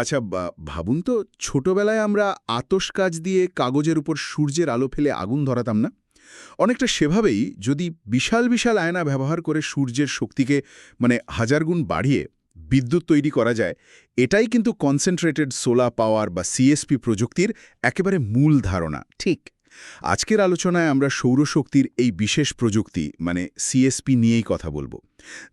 আচ্ছা ভাবুন তো, ছোটবেলায় আমরা আতস কাজ দিয়ে কাগজের উপর সূর্যের আলো ফেলে আগুন ধরাতাম না? অনেকটা সেভাবেই যদি বিশাল বিশাল আয়না ব্যবহার করে সূর্যের শক্তিকে মানে হাজার গুণ বাড়িয়ে বিদ্যুৎ তৈরি করা যায়, এটাই কিন্তু কনসেন্ট্রেটেড সোলা পাওয়ার বা সিএসপি প্রযুক্তির একেবারে মূল ধারণা। ঠিক। আজকের আলোচনায় আমরা সৌরশক্তির এই বিশেষ প্রযুক্তি মানে সিএসপি নিয়েই কথা বলব।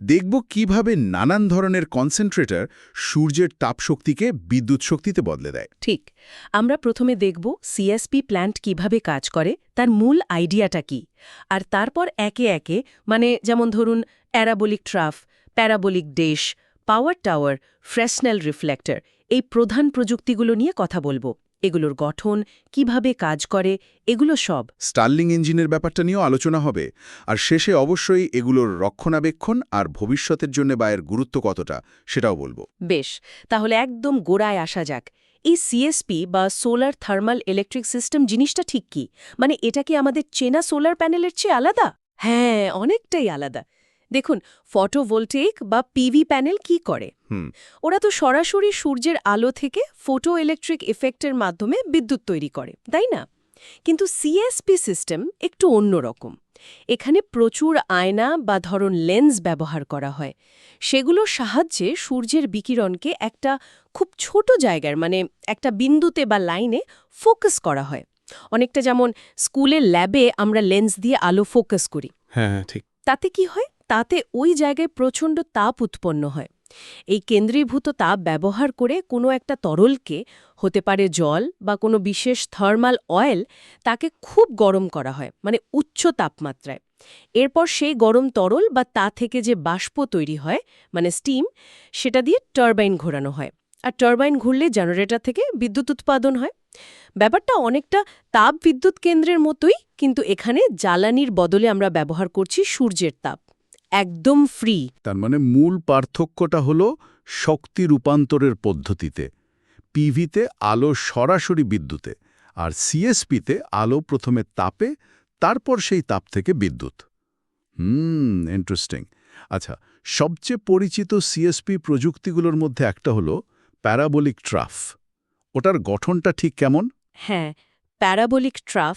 দেখব কীভাবে নানান ধরনের কনসেন্ট্রেটর সূর্যের তাপশক্তিকে বিদ্যুৎ শক্তিতে বদলে দেয়। ঠিক, আমরা প্রথমে দেখব সিএসপি প্ল্যান্ট কীভাবে কাজ করে, তার মূল আইডিয়াটা কি। আর তারপর একে একে মানে যেমন ধরুন parabolic trough parabolic dish power tower Fresnel reflector এই প্রধান প্রযুক্তিগুলো নিয়ে কথা বলব। এগুলোর গঠন কীভাবে কাজ করে এগুলো সব। স্টার্লিং ইঞ্জিনের ব্যাপারটা নিয়েও আলোচনা হবে আর শেষে অবশ্যই এগুলোর রক্ষণাবেক্ষণ আর ভবিষ্যতের জন্য ব্যয়ের গুরুত্ব কতটা সেটাও বলব। বেশ তাহলে একদম গোড়ায় আসা যাক। এই সিএসপি বা সোলার থার্মাল ইলেকট্রিক সিস্টেম জিনিসটা ঠিক কি? মানে এটা কি আমাদের চেনা সোলার প্যানেলের চেয়ে আলাদা? হ্যাঁ অনেকটাই আলাদা। দেখুন ফটোভোল্টেইক বা পিভি প্যানেল কি করে? হুম। ওরা তো সরাসরি সূর্যের আলো থেকে ফটো ইলেকট্রিক ইফেক্টের মাধ্যমে বিদ্যুৎ তৈরি করে তাই না? কিন্তু সিএসপি সিস্টেম একটু অন্যরকম এখানে প্রচুর আয়না বা ধরন লেন্স ব্যবহার করা হয়। সেগুলোর সাহায্যে সূর্যের বিকিরণকে একটা খুব ছোট জায়গার মানে একটা বিন্দুতে বা লাইনে ফোকাস করা হয়। অনেকটা যেমন স্কুলের ল্যাবে আমরা লেন্স দিয়ে আলো ফোকাস করি। হ্যাঁ ঠিক। তাতে কি হয়? তাতে ওই জায়গায় প্রচণ্ড তাপ উৎপন্ন হয়। এই কেন্দ্রীভূত তাপ ব্যবহার করে কোনো একটা তরলকে, হতে পারে জল বা কোনো বিশেষ থার্মাল অয়েল, তাকে খুব গরম করা হয় মানে উচ্চ তাপমাত্রায়। এরপর সেই গরম তরল বা তা থেকে যে বাষ্প তৈরি হয় মানে স্টিম, সেটা দিয়ে টারবাইন ঘোরানো হয়। আর টারবাইন ঘুরলে জেনারেটর থেকে বিদ্যুৎ উৎপাদন হয়। ব্যাপারটা অনেকটা তাপ বিদ্যুৎ কেন্দ্রের মতোই, কিন্তু এখানে জ্বালানির বদলে আমরা ব্যবহার করছি সূর্যের তাপ। একদম ফ্রি তার মানে মূল পার্থক্যটা হলো শক্তি রূপান্তরের পদ্ধতিতে পিভিতে আলো সরাসরি বিদ্যুতে আর সিএসপিতে আলো প্রথমে তাপে তারপর সেই তাপ থেকে বিদ্যুৎ। হুম ইন্টারেস্টিং আচ্ছা সবচেয়ে পরিচিত সিএসপি প্রযুক্তিগুলোর মধ্যে একটা হলো প্যারাবোলিক ট্রাফ ওটার গঠনটা ঠিক কেমন? হ্যাঁ প্যারাবোলিক ট্রাফ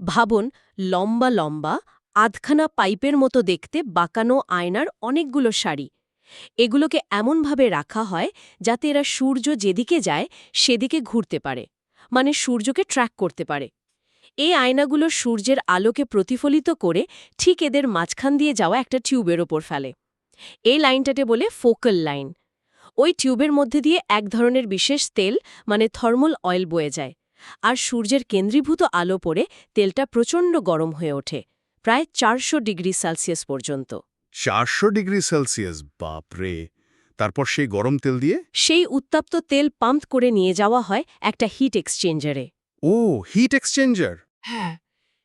ভাবুন লম্বা লম্বা আধখানা পাইপের মতো দেখতে বাঁকানো আয়নার অনেকগুলো সারি। এগুলোকে এমনভাবে রাখা হয় যাতে এরা সূর্য যেদিকে যায় সেদিকে ঘুরতে পারে মানে সূর্যকে ট্র্যাক করতে পারে। এই আয়নাগুলো সূর্যের আলোকে প্রতিফলিত করে ঠিক এদের মাঝখান দিয়ে যাওয়া একটা টিউবের ওপর ফেলে। এই লাইনটাতে বলে ফোকাল লাইন। ওই টিউবের মধ্যে দিয়ে এক ধরনের বিশেষ তেল মানে থর্মাল অয়েল বয়ে যায়, আর সূর্যের কেন্দ্রীভূত আলো পড়ে তেলটা প্রচণ্ড গরম হয়ে ওঠে। প্রায় চারশো ডিগ্রি সেলসিয়াস পর্যন্ত। চারশো ডিগ্রি সেলসিয়াস বাপরে! তারপর সেই গরম তেল দিয়ে? সেই উত্তপ্ত তেল পাম্প করে নিয়ে যাওয়া হয় একটা হিট এক্সচেঞ্জারে। ও হিট এক্সচেঞ্জার? হ্যাঁ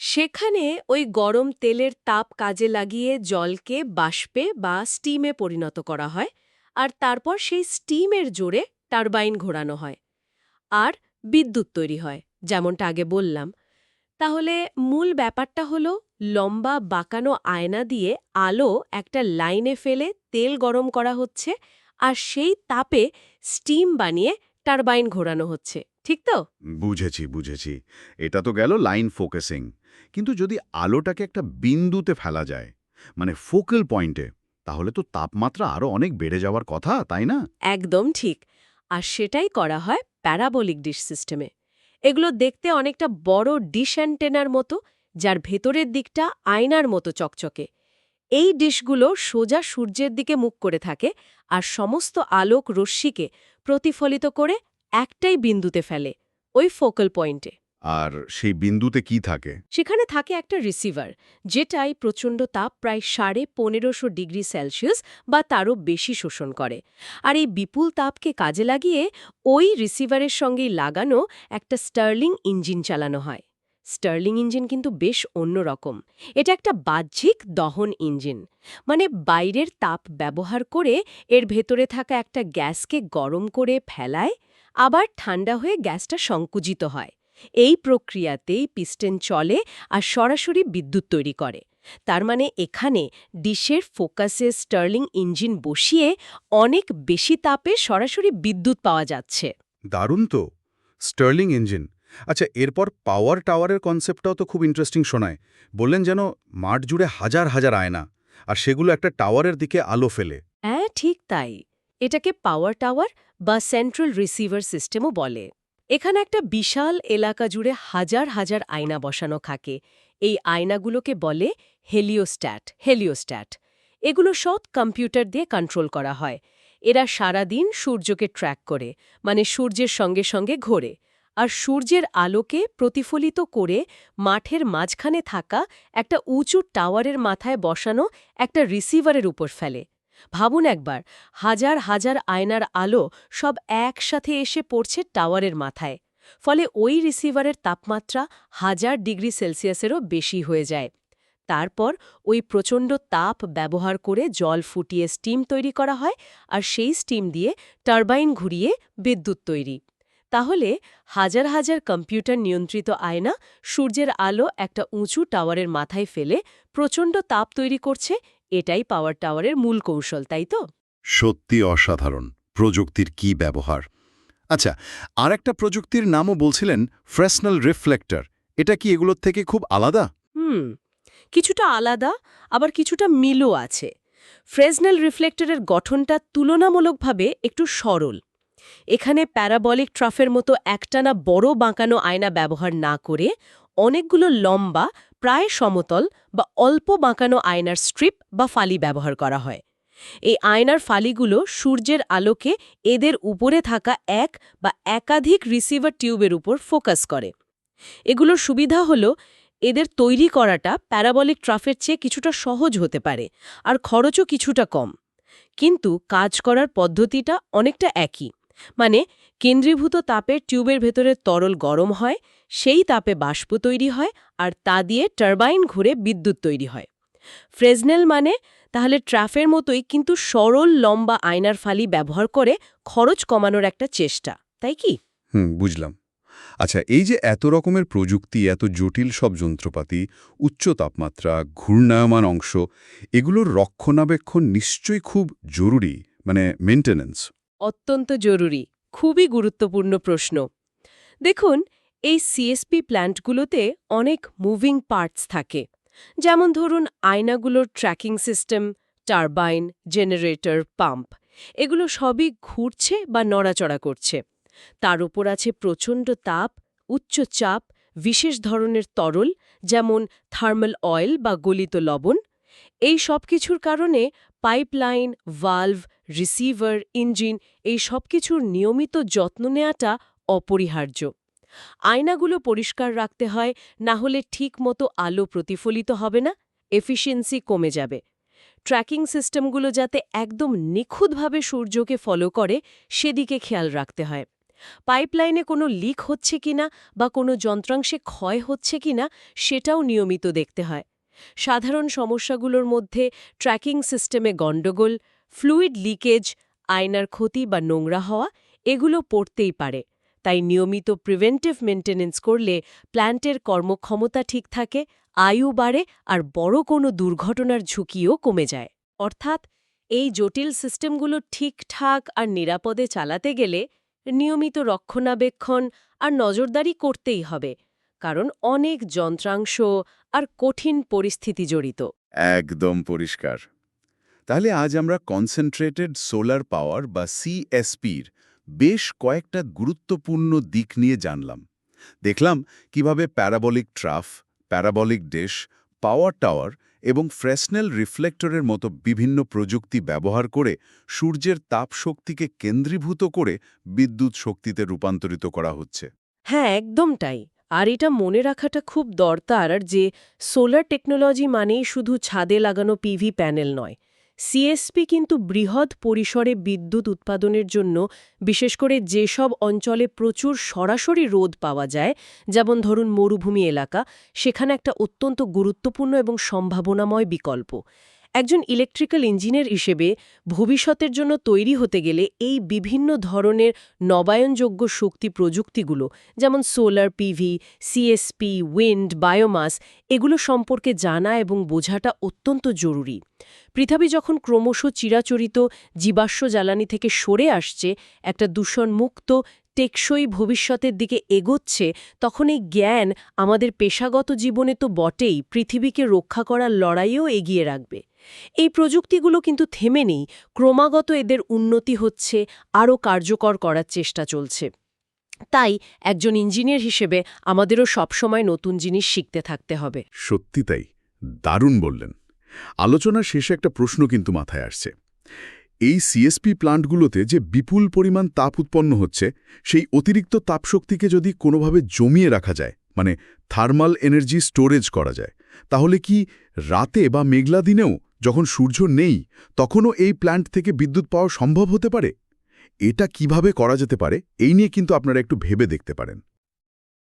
সেখানে ওই গরম তেলের তাপ কাজে লাগিয়ে জলকে বাষ্পে বা স্টিমে পরিণত করা হয় আর তারপর সেই স্টিমের জোরে টারবাইন ঘোরানো হয় আর বিদ্যুৎ তৈরি হয় যেমনটা আগে বললাম। তাহলে মূল ব্যাপারটা হলো লম্বা বাঁকানো আয়না দিয়ে আলো একটা লাইনে ফেলে তেল গরম করা হচ্ছে আর সেই তাপে স্টিম বানিয়ে টারবাইন ঘোরানো হচ্ছে ঠিক তো? বুঝেছি বুঝেছি। এটা তো গেল লাইন ফোকাসিং। কিন্তু যদি আলোটাকে একটা বিন্দুতে ফেলা যায় মানে ফোকাল পয়েন্টে তাহলে তো তাপমাত্রা আরও অনেক বেড়ে যাওয়ার কথা তাই না? একদম ঠিক। আর সেটাই করা হয় প্যারাবোলিক ডিশ সিস্টেমে। এগুলো দেখতে অনেকটা বড় ডিশ অ্যান্টেনার মতো যার ভেতরের দিকটা আয়নার মতো চকচকে। এই ডিশগুলো সোজা সূর্যের দিকে মুখ করে থাকে আর সমস্ত আলোক রশ্মিকে প্রতিফলিত করে একটাই বিন্দুতে ফেলে ওই ফোকাল পয়েন্টে। আর সেই বিন্দুতে কি থাকে? সেখানে থাকে একটা রিসিভার যেটাই প্রচণ্ড তাপ প্রায় সাড়ে পনেরোশো ডিগ্রি সেলসিয়াস বা তারও বেশি শোষণ করে। আর এই বিপুল তাপকে কাজে লাগিয়ে ওই রিসিভারের সঙ্গেই লাগানো একটা স্টার্লিং ইঞ্জিন চালানো হয়। স্টার্লিং ইঞ্জিন কিন্তু বেশ অন্যরকম। এটা একটা বাহ্যিক দহন ইঞ্জিন। মানে বাইরের তাপ ব্যবহার করে এর ভেতরে থাকা একটা গ্যাসকে গরম করে ফেলায়, আবার ঠান্ডা হয়ে গ্যাসটা সংকুচিত হয়। এই প্রক্রিয়াতেই পিস্টেন চলে আর সরাসরি বিদ্যুৎ তৈরি করে। তার মানে এখানে ডিশের ফোকাসে স্টার্লিং ইঞ্জিন বসিয়ে অনেক বেশি তাপে সরাসরি বিদ্যুৎ পাওয়া যাচ্ছে। দারুণ তো! স্টার্লিং ইঞ্জিন আচ্ছা এরপর পাওয়ার টাওয়ারের কনসেপ্টটাও তো খুব ইন্টারেস্টিং শোনায়। বললেন যেন মাঠ জুড়ে হাজার হাজার আয়না, আর সেগুলো একটা টাওয়ারের দিকে আলো ফেলে। হ্যাঁ ঠিক তাই। এটাকে পাওয়ার টাওয়ার বা সেন্ট্রাল রিসিভার সিস্টেমও বলে। এখানে একটা বিশাল এলাকা জুড়ে হাজার হাজার আয়না বসানো থাকে। এই আয়নাগুলোকে বলে হেলিওস্ট্যাট হেলিওস্ট্যাট। এগুলো সব কম্পিউটার দিয়ে কন্ট্রোল করা হয়। এরা সারাদিন সূর্যকে ট্র্যাক করে মানে সূর্যের সঙ্গে সঙ্গে ঘোরে। আর সূর্যের আলোকে প্রতিফলিত করে মাঠের মাঝখানে থাকা একটা উঁচু টাওয়ারের মাথায় বসানো একটা রিসিভারের উপর ফেলে। ভাবুন একবার, হাজার হাজার আয়নার আলো সব একসাথে এসে পড়ছে টাওয়ারের মাথায়, ফলে ওই রিসিভারের তাপমাত্রা হাজার ডিগ্রি সেলসিয়াসেরও বেশি হয়ে যায়। তারপর ওই প্রচণ্ড তাপ ব্যবহার করে জল ফুটিয়ে স্টিম তৈরি করা হয়, আর সেই স্টিম দিয়ে টারবাইন ঘুরিয়ে বিদ্যুৎ তৈরি। তাহলে হাজার হাজার কম্পিউটার নিয়ন্ত্রিত আয়না সূর্যের আলো একটা উঁচু টাওয়ারের মাথায় ফেলে প্রচণ্ড তাপ তৈরি করছে এটাই পাওয়ার টাওয়ারের মূল কৌশল তাই তো? সত্যি অসাধারণ। প্রযুক্তির কি ব্যবহার? আচ্ছা আর একটা প্রযুক্তির নামও বলছিলেন ফ্রেসনাল রিফ্লেক্টর। এটা কি এগুলোর থেকে খুব আলাদা? হুম কিছুটা আলাদা আবার কিছুটা মিলও আছে। ফ্রেজনেল রিফ্লেক্টরের গঠনটা তুলনামূলকভাবে একটু সরল। এখানে প্যারাবলিক ট্রাফের মতো একটানা বড় বাঁকানো আয়না ব্যবহার না করে অনেকগুলো লম্বা, প্রায় সমতল বা অল্প বাঁকানো আয়নার স্ট্রিপ বা ফালি ব্যবহার করা হয়। এই আয়নার ফালিগুলো সূর্যের আলোকে এদের উপরে থাকা এক বা একাধিক রিসিভার টিউবের উপর ফোকাস করে। এগুলোর সুবিধা হলো এদের তৈরি করাটা প্যারাবলিক ট্রাফের চেয়ে কিছুটা সহজ হতে পারে আর খরচও কিছুটা কম। কিন্তু কাজ করার পদ্ধতিটা অনেকটা একই। মানে কেন্দ্রীভূত তাপের টিউবের ভেতরে তরল গরম হয়, সেই তাপে বাষ্প তৈরি হয় আর তা দিয়ে টারবাইন ঘুরে বিদ্যুৎ তৈরি হয়। ফ্রেজনেল মানে তাহলে ট্রাফের মতোই কিন্তু সরল লম্বা আয়নার ফালি ব্যবহার করে খরচ কমানোর একটা চেষ্টা, তাই কি? হুম, বুঝলাম। আচ্ছা এই যে এত রকমের প্রযুক্তি, এত জটিল সব যন্ত্রপাতি, উচ্চ তাপমাত্রা, ঘূর্ণায়মান অংশ, এগুলোর রক্ষণাবেক্ষণ নিশ্চয়ই খুব জরুরি মানে মেনটেন্যান্স অত্যন্ত জরুরি, খুবই গুরুত্বপূর্ণ প্রশ্ন। দেখুন, এই সিএসপি প্ল্যান্টগুলোতে অনেক মুভিং পার্টস থাকে। যেমন ধরুন আয়নাগুলোর tracking system, turbine, generator, pump. এগুলো সবই ঘুরছে বা নড়াচড়া করছে। তার উপর আছে প্রচণ্ড তাপ, উচ্চ চাপ, বিশেষ ধরনের তরল, যেমন থার্মাল অয়েল বা গলিত লবণ। এই সব কিছুর কারণে পাইপলাইন ভালভ রিসিভার ইঞ্জিন এই সব কিছুর নিয়মিত যত্ন নেওয়াটা অপরিহার্য। আয়নাগুলো পরিষ্কার রাখতে হয় না হলে ঠিক মতো আলো প্রতিফলিত হবে না এফিসিয়েন্সি কমে যাবে। ট্র্যাকিং সিস্টেমগুলো যাতে একদম নিখুঁতভাবে সূর্যকে ফলো করে, সেদিকে খেয়াল রাখতে হয়। পাইপলাইনে কোনো লিক হচ্ছে কিনা বা কোনো যন্ত্রাংশে ক্ষয় হচ্ছে কিনা, সেটাও নিয়মিত দেখতে হয়। সাধারণ সমস্যাগুলোর মধ্যে ট্র্যাকিং সিস্টেমে গণ্ডগোল, ফ্লুইড লিকেজ, আয়নার ক্ষতি বা নোংরা হওয়া, এগুলো পড়তেই পারে। তাই নিয়মিত প্রিভেন্টিভ মেনটেনেন্স করলে প্ল্যান্টের কর্মক্ষমতা ঠিক থাকে, আয়ু বাড়ে আর বড় কোনো দুর্ঘটনার ঝুঁকিও কমে যায়। অর্থাৎ এই জটিল সিস্টেমগুলো ঠিকঠাক আর নিরাপদে চালাতে গেলে নিয়মিত রক্ষণাবেক্ষণ আর নজরদারি করতেই হবে। কারণ অনেক যন্ত্রাংশ আর কঠিন পরিস্থিতি জড়িত। একদম পরিষ্কার। তাহলে আজ আমরা কনসেন্ট্রেটেড সোলার পাওয়ার বা সিএসপির বেশ কয়েকটা গুরুত্বপূর্ণ দিক নিয়ে জানলাম। দেখলাম কীভাবে parabolic trough parabolic dish power tower এবং ফ্রেসনেল রিফ্লেক্টরের মতো বিভিন্ন প্রযুক্তি ব্যবহার করে সূর্যের তাপ শক্তিকে কেন্দ্রীভূত করে বিদ্যুৎ শক্তিতে রূপান্তরিত করা হচ্ছে। হ্যাঁ একদম তাই। আর এটা মনে রাখাটা খুব দরকার যে সোলার টেকনোলজি মানেই শুধু ছাদে লাগানো পিভি প্যানেল নয়। সিএসপি কিন্তু বৃহৎ পরিসরে বিদ্যুৎ উৎপাদনের জন্য, বিশেষ করে যেসব অঞ্চলে প্রচুর সরাসরি রোদ পাওয়া যায়, যেমন ধরুন মরুভূমি এলাকা, সেখানে একটা অত্যন্ত গুরুত্বপূর্ণ এবং সম্ভাবনাময় বিকল্প। একজন ইলেকট্রিক্যাল ইঞ্জিনিয়ার হিসেবে ভবিষ্যতের জন্য তৈরি হতে গেলে এই বিভিন্ন ধরনের নবায়নযোগ্য শক্তি প্রযুক্তিগুলো, যেমন solar PV CSP wind biomass এগুলো সম্পর্কে জানা এবং বোঝাটা অত্যন্ত জরুরি। পৃথিবী যখন ক্রমশ চিরাচরিত জীবাশ্ম জ্বালানি থেকে সরে আসছে, একটা দূষণমুক্ত, টেকসই ভবিষ্যতের দিকে এগোচ্ছে, তখন এই জ্ঞান আমাদের পেশাগত জীবনে তো বটেই, পৃথিবীকে রক্ষা করার লড়াইও এগিয়ে রাখবে। এই প্রযুক্তিগুলো কিন্তু থেমে নেই। ক্রমাগত এদের উন্নতি হচ্ছে, আরও কার্যকর করার চেষ্টা চলছে। তাই একজন ইঞ্জিনিয়ার হিসেবে আমাদেরও সবসময় নতুন জিনিস শিখতে থাকতে হবে। সত্যি তাই। দারুণ বললেন। আলোচনার শেষে একটা প্রশ্ন কিন্তু মাথায় আসছে। এই সিএসপি প্লান্টগুলোতে যে বিপুল পরিমাণ তাপ উৎপন্ন হচ্ছে, সেই অতিরিক্ত তাপশক্তিকে যদি কোনোভাবে জমিয়ে রাখা যায় মানে থার্মাল এনার্জি স্টোরেজ করা যায়, তাহলে কি রাতে বা মেঘলা দিনেও যখন সূর্য নেই, তখনও এই প্ল্যান্ট থেকে বিদ্যুৎ পাওয়া সম্ভব হতে পারে? এটা কীভাবে করা যেতে পারে? এই নিয়ে কিন্তু আপনারা একটু ভেবে দেখতে পারেন।